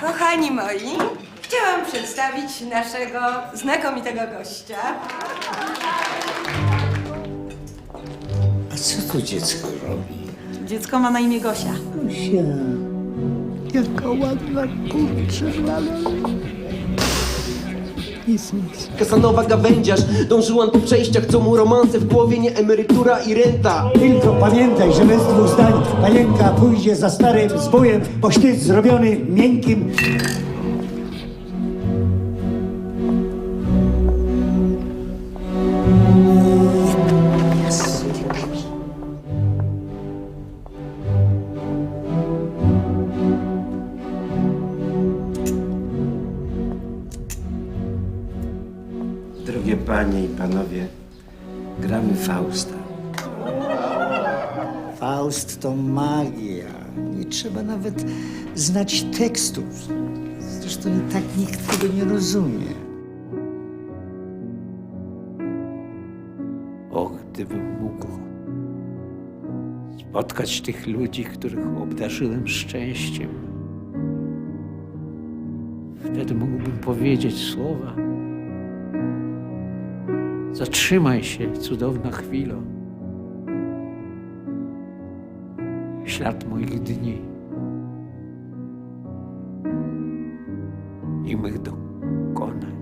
Kochani moi, chciałam przedstawić naszego znakomitego gościa. A co tu dziecko robi? Dziecko ma na imię Gosia. Gosia, jaka ładna kurczę, Nic. Kasanowa gawędziarz, dążyłam po przejściach, co mu romanse w głowie, nie emerytura i renta. Tylko pamiętaj, że bez dwóch zdań panienka pójdzie za starym zbójem, bo sztyc zrobiony miękkim. Drogie panie i panowie, gramy Fausta. Faust to magia. Nie trzeba nawet znać tekstów. Zresztą i tak nikt tego nie rozumie. Och, gdybym mógł spotkać tych ludzi, których obdarzyłem szczęściem. Wtedy mógłbym powiedzieć słowa. Zatrzymaj się, cudowna chwilo. Ślad moich dni i mych dokonów.